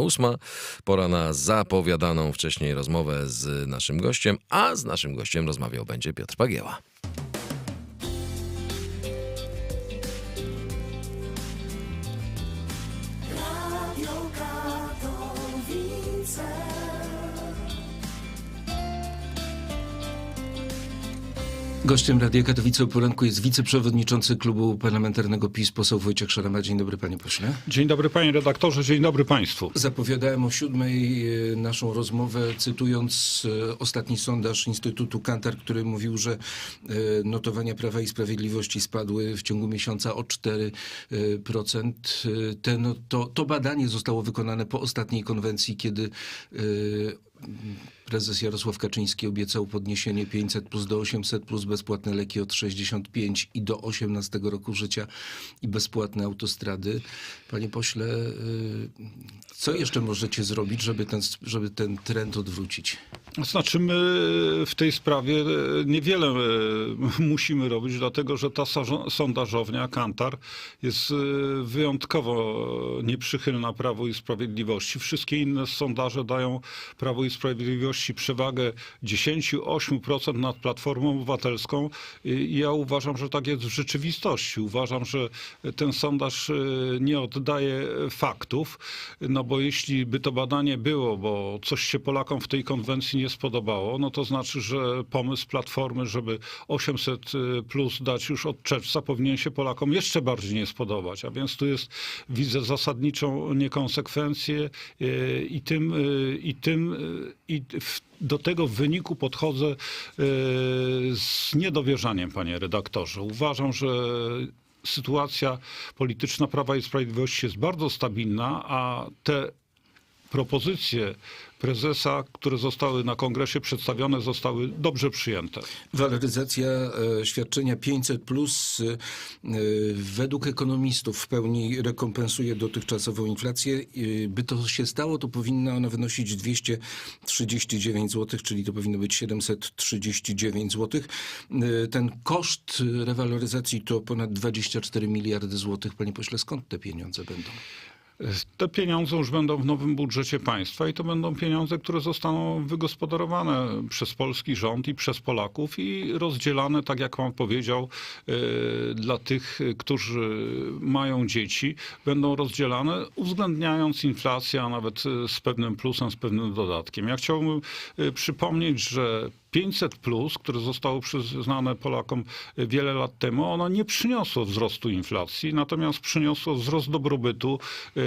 ósma. Pora na zapowiadaną wcześniej rozmowę z naszym gościem, a z naszym gościem rozmawiał będzie Piotr Pagieła. Gościem Radia Katowice o poranku jest wiceprzewodniczący klubu parlamentarnego PiS, poseł Wojciech Szarama. Dzień dobry, panie pośle. Dzień dobry panie redaktorze, dzień dobry państwu. Zapowiadałem o siódmej e, naszą rozmowę, cytując e, ostatni sondaż Instytutu Kantar, który mówił, że e, notowania Prawa i Sprawiedliwości spadły w ciągu miesiąca o 4%. E, Te, no, to, to badanie zostało wykonane po ostatniej konwencji, kiedy prezes Jarosław Kaczyński obiecał podniesienie 500 plus do 800 plus bezpłatne leki od 65 i do 18 roku życia i bezpłatne autostrady. Panie pośle, y, co jeszcze możecie zrobić, żeby ten, żeby ten trend odwrócić? Znaczy my w tej sprawie e, niewiele musimy robić, dlatego że ta sondażownia Kantar jest wyjątkowo nieprzychylna Prawu i Sprawiedliwości. Wszystkie inne sondaże dają Prawu i Sprawiedliwości przewagę 10-8% nad Platformą Obywatelską ja uważam, że tak jest w rzeczywistości. Uważam, że ten sondaż e, nie oddaje faktów, no bo jeśli by to badanie było, bo coś się Polakom w tej konwencji nie spodobało, no to znaczy, że pomysł Platformy, żeby 800 plus dać już od czerwca, powinien się Polakom jeszcze bardziej nie spodobać. A więc tu jest, widzę zasadniczą niekonsekwencję e, i tym, e, i tym, e, i do tego wyniku podchodzę e, z niedowierzaniem, panie redaktorze. Uważam, że sytuacja polityczna Prawa i Sprawiedliwości jest bardzo stabilna, a te propozycje prezesa, które zostały na kongresie przedstawione, zostały dobrze przyjęte. Waloryzacja e, świadczenia 500 plus e, według ekonomistów w pełni rekompensuje dotychczasową inflację. E, By to się stało, to powinna ona wynosić 239 zł, czyli to powinno być 739 zł. E, Ten koszt rewaloryzacji to ponad 24 miliardy złotych. Panie pośle, skąd te pieniądze będą? Te pieniądze już będą w nowym budżecie państwa i to będą pieniądze, które zostaną wygospodarowane przez polski rząd i przez Polaków i rozdzielane, tak jak pan powiedział, e, dla tych, którzy mają dzieci, będą rozdzielane uwzględniając inflację, a nawet z pewnym plusem, z pewnym dodatkiem. Ja chciałbym e, przypomnieć, że 500, plus, które zostało przyznane Polakom wiele lat temu, ono nie przyniosło wzrostu inflacji, natomiast przyniosło wzrost dobrobytu. E,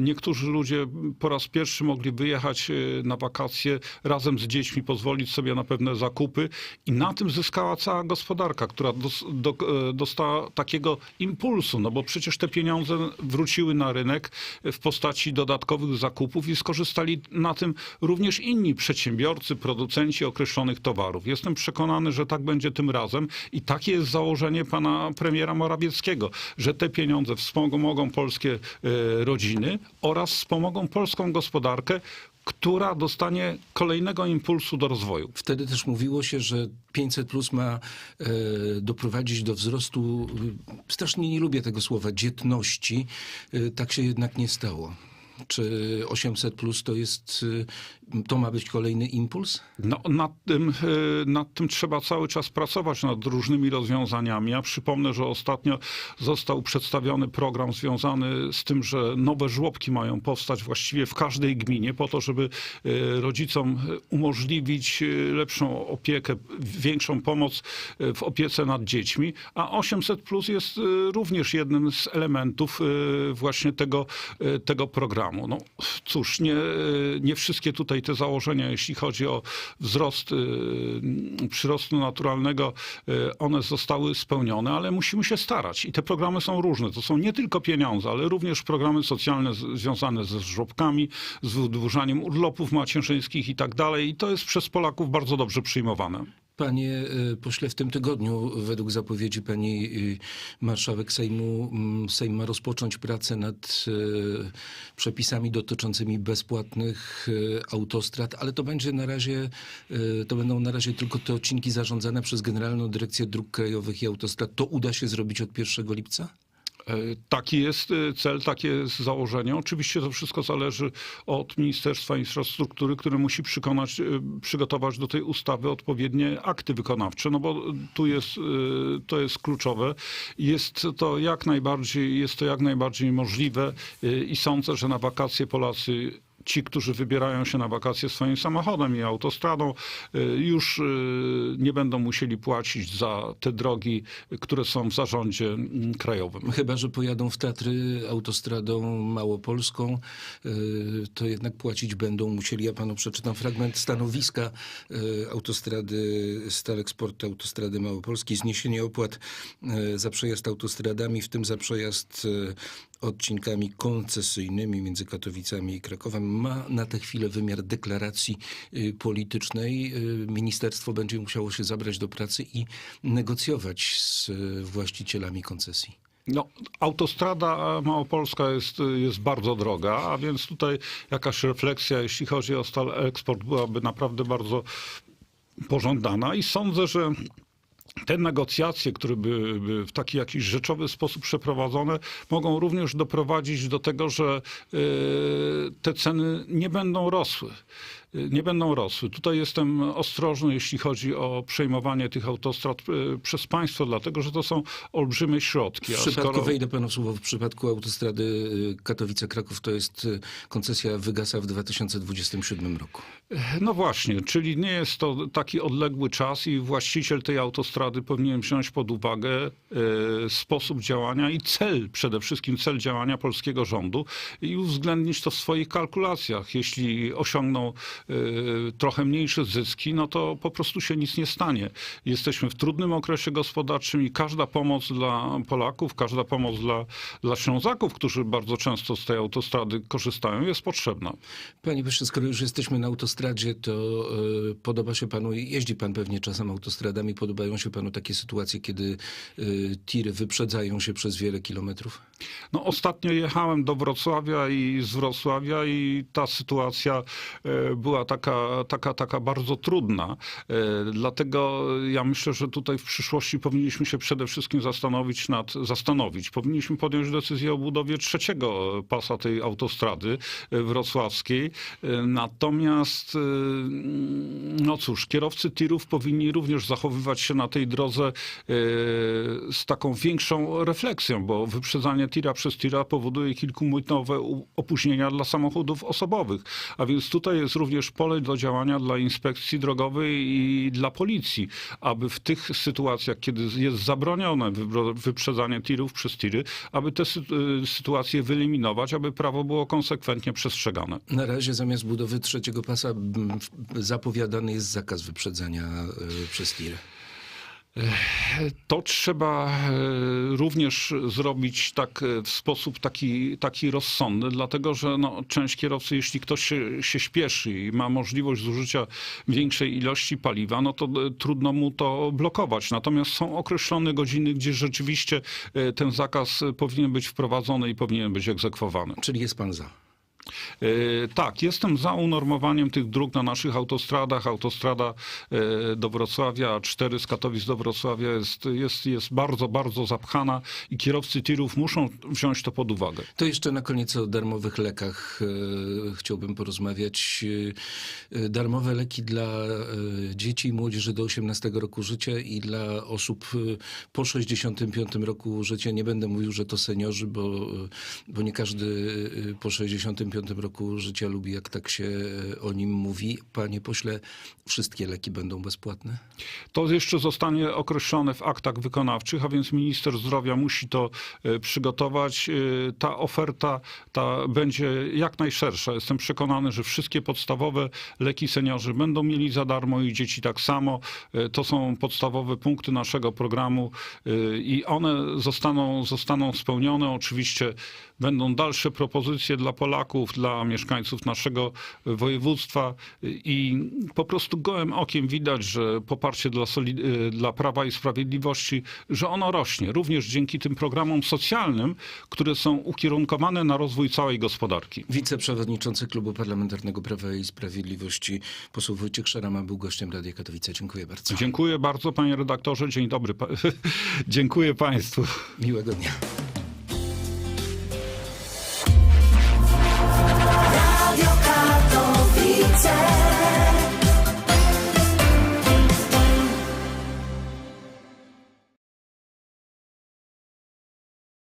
Niektórzy ludzie po raz pierwszy mogli wyjechać e, na wakacje razem z dziećmi, pozwolić sobie na pewne zakupy i na tym zyskała cała gospodarka, która e, dostała takiego impulsu, no bo przecież te pieniądze wróciły na rynek w postaci dodatkowych zakupów i skorzystali na tym również inni przedsiębiorcy, producenci określonych towarów. Jestem przekonany, że tak będzie tym razem i takie jest założenie pana premiera Morawieckiego, że te pieniądze wspomogą polskie e, rodziny oraz wspomogą polską gospodarkę, która dostanie kolejnego impulsu do rozwoju. Wtedy też mówiło się, że 500 plus ma e, doprowadzić do wzrostu, e, strasznie nie lubię tego słowa, dzietności. E, tak się jednak nie stało. Czy 800 plus to jest, e, to ma być kolejny impuls? No, nad, tym, e, nad tym trzeba cały czas pracować, nad różnymi rozwiązaniami. Ja przypomnę, że ostatnio został przedstawiony program związany z tym, że nowe żłobki mają powstać właściwie w każdej gminie po to, żeby e, rodzicom umożliwić e, lepszą opiekę, większą pomoc w opiece nad dziećmi, a 800 plus jest również jednym z elementów właśnie tego, tego programu. No cóż, nie, nie wszystkie tutaj te założenia, jeśli chodzi o wzrost y, przyrostu naturalnego, y, one zostały spełnione, ale musimy się starać. I te programy są różne. To są nie tylko pieniądze, ale również programy socjalne związane ze żłobkami, z wydłużaniem urlopów macierzyńskich i tak dalej. I to jest przez Polaków bardzo dobrze przyjmowane. Panie e, pośle, w tym tygodniu, według zapowiedzi pani e, marszałek Sejmu, m, Sejm ma rozpocząć pracę nad e, przepisami dotyczącymi bezpłatnych autostrad, ale to będzie na razie, to będą na razie tylko te odcinki zarządzane przez Generalną Dyrekcję Dróg Krajowych i Autostrad. To uda się zrobić od 1 lipca? E, Taki jest e, cel, takie jest założenie. Oczywiście to wszystko zależy od Ministerstwa Infrastruktury, które musi przekonać, e, przygotować do tej ustawy odpowiednie akty wykonawcze, no bo tu jest, to jest kluczowe. Jest to jak najbardziej, jest to jak najbardziej możliwe i sądzę, że na wakacje Polacy ci, którzy wybierają się na wakacje swoim samochodem i autostradą, y, już y, nie będą musieli płacić za te drogi, które są w zarządzie mm, krajowym. Chyba, że pojadą w Tatry autostradą małopolską, y, to jednak płacić będą musieli. Ja panu przeczytam fragment stanowiska autostrady Staleksport Autostrady Małopolskiej. Zniesienie opłat za przejazd autostradami, w tym za przejazd odcinkami koncesyjnymi między Katowicami i Krakowem ma na tę chwilę wymiar deklaracji y, politycznej. Y, Ministerstwo będzie musiało się zabrać do pracy i negocjować z y, właścicielami koncesji. No, autostrada małopolska jest, jest bardzo droga, a więc tutaj jakaś refleksja, jeśli chodzi o stal eksport, byłaby naprawdę bardzo pożądana i sądzę, że te negocjacje, które by, w taki jakiś rzeczowy sposób przeprowadzone, mogą również doprowadzić do tego, że y, te ceny nie będą rosły. Nie będą rosły. Tutaj jestem ostrożny, jeśli chodzi o przejmowanie tych autostrad y, przez państwo, dlatego że to są olbrzymie środki. W przypadku, skoro- wejdę panu w słowo, w przypadku autostrady y, Katowice-Kraków to jest y, koncesja wygasa w 2027 roku. No właśnie, czyli nie jest to taki odległy czas i właściciel tej autostrady powinien wziąć pod uwagę e, sposób działania i cel, przede wszystkim cel działania polskiego rządu i uwzględnić to w swoich kalkulacjach. Jeśli osiągną e, trochę mniejsze zyski, no to po prostu się nic nie stanie. Jesteśmy w trudnym okresie gospodarczym i każda pomoc dla Polaków, każda pomoc dla, dla Ślązaków, którzy bardzo często z tej autostrady korzystają, jest potrzebna. Panie Wyższy, skoro już jesteśmy na autostradzie, to y, podoba się panu, jeździ pan pewnie czasem autostradami, podobają się panu takie sytuacje, kiedy y, tiry wyprzedzają się przez wiele kilometrów? No, ostatnio jechałem do Wrocławia i z Wrocławia i ta sytuacja e, była taka, taka, taka bardzo trudna. E, Dlatego ja myślę, że tutaj w przyszłości powinniśmy się przede wszystkim zastanowić nad, zastanowić. Powinniśmy podjąć decyzję o budowie trzeciego pasa tej autostrady e, wrocławskiej. E, Natomiast, no cóż, kierowcy tirów powinni również zachowywać się na tej drodze z taką większą refleksją, bo wyprzedzanie tira przez tira powoduje kilkuminutowe opóźnienia dla samochodów osobowych. A więc tutaj jest również pole do działania dla inspekcji drogowej i dla policji, aby w tych sytuacjach, kiedy jest zabronione wyprzedzanie tirów przez tiry, aby te sy- sytuacje wyeliminować, aby prawo było konsekwentnie przestrzegane. Na razie zamiast budowy trzeciego pasa zapowiadany jest zakaz wyprzedzania y, przez tiry. To trzeba e, również zrobić tak e, w sposób taki, taki rozsądny, dlatego że no, część kierowcy, jeśli ktoś się, się śpieszy i ma możliwość zużycia większej ilości paliwa, no to e, trudno mu to blokować. Natomiast są określone godziny, gdzie rzeczywiście ten zakaz powinien być wprowadzony i powinien być egzekwowany. Czyli jest pan za. E, Tak, jestem za unormowaniem tych dróg na naszych autostradach. Autostrada e, do Wrocławia, A4 z Katowic do Wrocławia jest, jest, jest bardzo, bardzo zapchana i kierowcy tirów muszą wziąć to pod uwagę. To jeszcze na koniec o darmowych lekach e, chciałbym porozmawiać. Darmowe leki dla dzieci i młodzieży do 18 roku życia i dla osób po 65 roku życia. Nie będę mówił, że to seniorzy, bo, bo nie każdy po 65 roku życia lubi, jak tak się e, o nim mówi. Panie pośle, wszystkie leki będą bezpłatne? To jeszcze zostanie określone w aktach wykonawczych, a więc minister zdrowia musi to e, przygotować. E, Ta oferta ta będzie jak najszersza. Jestem przekonany, że wszystkie podstawowe leki seniorzy będą mieli za darmo i dzieci tak samo. To są podstawowe punkty naszego programu i one zostaną, zostaną spełnione. Oczywiście będą dalsze propozycje dla Polaków, dla mieszkańców naszego województwa i po prostu gołym okiem widać, że poparcie dla, y, dla Prawa i Sprawiedliwości, że ono rośnie, również dzięki tym programom socjalnym, które są ukierunkowane na rozwój całej gospodarki. Wiceprzewodniczący Klubu Parlamentarnego Prawa i Sprawiedliwości, poseł Wojciech Szarama, był gościem Radia Katowice. Dziękuję bardzo. Dziękuję bardzo, panie redaktorze. Dzień dobry. Dziękuję państwu. Miłego dnia. time.